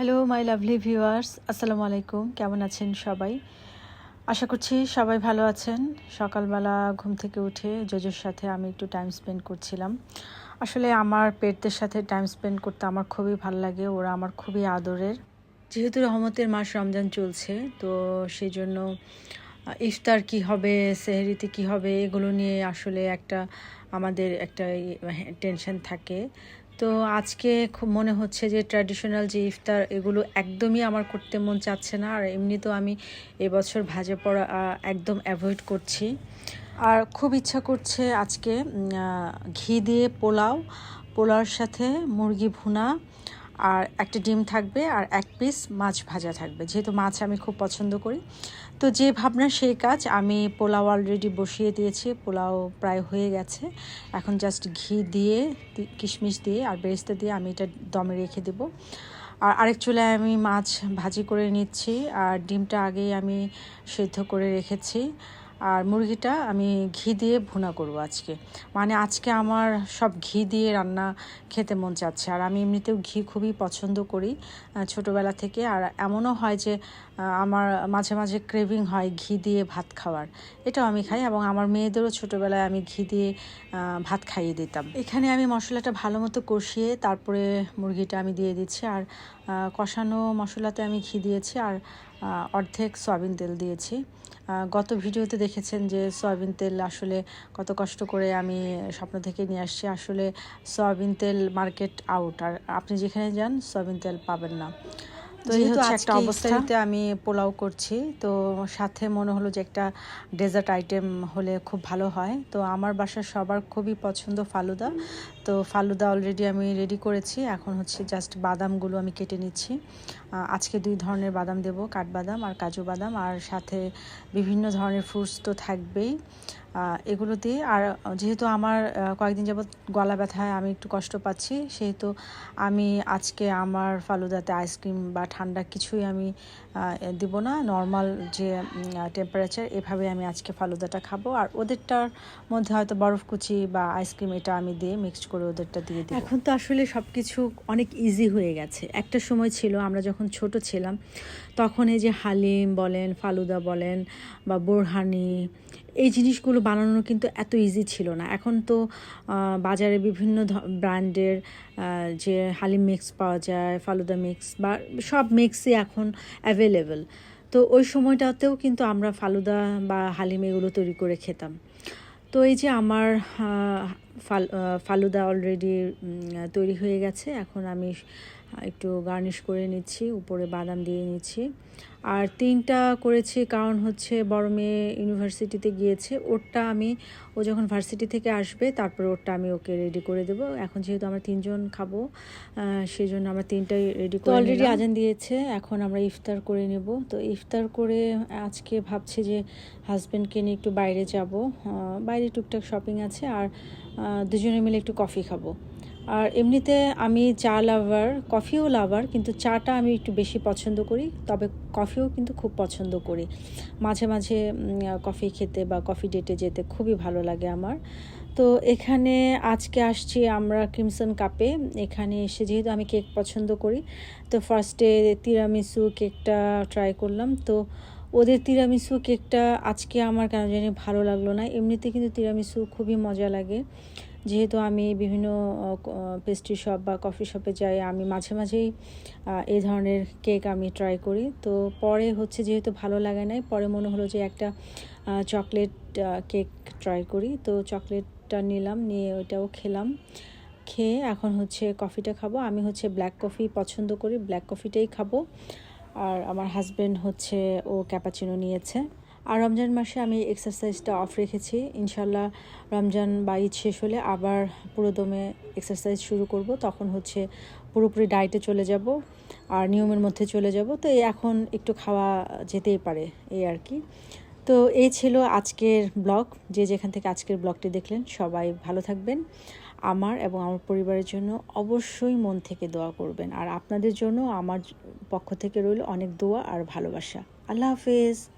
Hello my lovely viewers আসসালামু আলাইকুম কেমন আছেন সবাই? আশা করছি সবাই ভালো আছেন। সকালবেলা ঘুম থেকে উঠে জজের সাথে আমি একটু টাইম স্পেন্ড করছিলাম। আসলে আমার পেটদের সাথে টাইম স্পেন্ড করতে আমার খুবই ভালো লাগে। ওরা আমার খুবই আদরের। যেহেতু রহমতের মাস রমজান চলছে, তো সেই জন্য ইফতার কি হবে, সেহরিতে কি হবে, এগুলো নিয়ে আসলে একটা আমাদের একটা টেনশন থাকে। তো আজকে খুব মনে হচ্ছে যে ট্র্যাডিশনাল যে ইফতার, এগুলো একদমই আমার করতে মন চাচ্ছে না। আর এমনি তো আমি এবছর ভাজে পড়া একদম অ্যাভয়েড করছি। আর খুব ইচ্ছা করছে আজকে ঘি দিয়ে পোলাও, পোলাওর সাথে মুরগি ভুনা আর একটা ডিম থাকবে আর এক পিস মাছ ভাজা থাকবে। যেহেতু মাছ আমি খুব পছন্দ করি। তো যে ভাবনা, সেই কাজ আমি পোলাও অলরেডি বসিয়ে দিয়েছি। পোলাও প্রায় হয়ে গেছে। এখন জাস্ট ঘি দিয়ে কিশমিশ দিয়ে আর বেরেস্তা দিয়ে আমি এটা দমে রেখে দেবো। আর আরেক চুলায় আমি মাছ ভাজি করে নিচ্ছি। আর ডিমটা আগেই আমি সেদ্ধ করে রেখেছি। আর মুরগিটা আমি ঘি দিয়ে ভুনা করব আজকে। মানে আজকে আমার সব ঘি দিয়ে রান্না খেতে মন চাচ্ছে। আর আমি এমনিতেও ঘি খুবই পছন্দ করি ছোটোবেলা থেকে। আর এমনও হয় যে আমার মাঝে মাঝে ক্রেভিং হয় ঘি দিয়ে ভাত খাওয়ার। এটাও আমি খাই এবং আমার মেয়েদেরও ছোটোবেলায় আমি ঘি দিয়ে ভাত খাইয়ে দিতাম। এখানে আমি মশলাটা ভালো মতো কষিয়ে তারপরে মুরগিটা আমি দিয়ে দিচ্ছি। আর কষানো মশলাতে আমি ঘি দিয়েছি। আর অর্ধেক সয়াবিন তেল দিয়েছি। গত ভিডিওতে দেখেছেন যে সয়াবিন তেল আসলে কত কষ্ট করে আমি স্বপ্ন থেকে নিয়ে আসছি। আসলে সয়াবিন তেল মার্কেট আউট আর আপনি যেখানে যান সয়াবিন তেল পাবেন না। তো এই হচ্ছে একটা অবস্থাতে আমি পোলাও করছি তো সাথে মনে হলো যে একটা ডেজার্ট আইটেম হলে খুব ভালো হয়। তো আমার বাসার সবার খুবই পছন্দ ফালুদা। তো ফালুদা অলরেডি আমি রেডি করেছি। এখন হচ্ছে জাস্ট বাদামগুলো আমি কেটে নিচ্ছি। আজকে দুই ধরনের বাদাম দেব, কাঠবাদাম আর কাজু বাদাম। আর সাথে বিভিন্ন ধরনের ফ্রুটস তো থাকবেই। এগুলো দিয়ে আর যেহেতু আমার কয়েকদিন যাবৎ গলা ব্যথায় আমি একটু কষ্ট পাচ্ছি, সেহেতু আমি আজকে আমার ফালুদাতে আইসক্রিম বা ঠান্ডা কিছুই আমি দিব না। নর্মাল যে টেম্পারেচার এভাবে আমি আজকে ফালুদাটা খাব। আর ওদেরটার মধ্যে হয়তো বরফ কুচি বা আইসক্রিম এটা আমি দিয়ে মিক্সড করে ওদেরটা দিয়ে দিই এখন তো আসলে সব কিছু অনেক ইজি হয়ে গেছে। একটা সময় ছিল আমরা যখন ছোট ছিলাম, তখন এই যে হালিম বলেন, ফালুদা বলেন বা বোরহানি, এই জিনিসগুলো বানানো কিন্তু এত ইজি ছিল না। এখন তো বাজারে বিভিন্ন ব্র্যান্ডের যে হালিম মিক্স পাওয়া যায়, ফালুদা মিক্স বা সব মিক্সই এখন অ্যাভেলেবেল তো ওই সময়টাতেও কিন্তু আমরা ফালুদা বা হালিম এগুলো তৈরি করে খেতাম। তো এই যে আমার ফালুদা অলরেডি তৈরি হয়ে গেছে। এখন আমি একটু গার্নিশ করে নিচ্ছি উপরে বাদাম দিয়ে নিচ্ছি। আর তিনটা করেছি কারণ হচ্ছে বড় মেয়ে ইউনিভার্সিটিতে গিয়েছে ওরটা আমি ও যখন ভার্সিটি থেকে আসবে তারপরে ওরটা আমি ওকে রেডি করে দেবো। এখন যেহেতু আমরা তিনজন খাব আহ, সেই জন্য আমরা তিনটাই রেডি করে অলরেডি আজান দিয়েছে এখন আমরা ইফতার করে নেব। তো ইফতার করে আজকে ভাবছি যে হাজব্যান্ডকে নিয়ে একটু বাইরে যাব। বাইরে টুকটাক শপিং আছে আর দুজনে মিলে একটু কফি খাব। আর এমনিতে আমি চা লাভার কফিও লাভার কিন্তু চাটা আমি একটু বেশি পছন্দ করি, তবে কফিও কিন্তু খুব পছন্দ করি। মাঝে মাঝে কফি খেতে বা কফি ডেটে যেতে খুবই ভালো লাগে আমার। তো এখানে আজকে আসছি আমরা ক্রিমসন কাপে এখানে এসে যেহেতু আমি কেক পছন্দ করি, তো ফার্স্টে তিরামিসু কেকটা ট্রাই করলাম। তো ওদের তিরামিসু কেকটা আজকে আমার কেন জানি ভালো লাগল না। এমনিতে কিন্তু তিরামিসু খুবই মজা লাগে। যেহেতু আমি বিভিন্ন পেস্ট্রি শপ বা কফি শপে যাই, আমি মাঝে মাঝেই এই ধরনের কেক আমি ট্রাই করি। তো পরে হচ্ছে যেহেতু ভালো লাগে নাই, পরে মনে হলো যে একটা চকলেট কেক ট্রাই করি। তো চকলেটটা নিলাম, নিয়ে ওইটাও খেলাম। খেয়ে এখন হচ্ছে কফিটা খাব। আমি হচ্ছে ব্ল্যাক কফি পছন্দ করি। ব্ল্যাক কফিটাই খাব। আর আমার হাজব্যান্ড হচ্ছে, ও ক্যাপাচিনো নিয়েছে। আর রমজান মাসে আমি এক্সারসাইজটা অফ রেখেছি। ইনশাল্লাহ রমজান বা শেষ হলে আবার পুরোদমে এক্সারসাইজ শুরু করব। তখন হচ্ছে পুরোপুরি ডায়েটে চলে যাব আর নিয়মের মধ্যে চলে যাব। তো এখন একটু খাওয়া যেতেই পারে, এই আর কি। তো এই ছিল আজকের ব্লগ যে যেখান থেকে আজকের ব্লগটি দেখলেন, সবাই ভালো থাকবেন। আমার এবং আমার পরিবারের জন্য অবশ্যই মন থেকে দোয়া করবেন। আর আপনাদের জন্য আমার পক্ষ থেকে রইল অনেক দোয়া আর ভালোবাসা। আল্লাহ হাফেজ।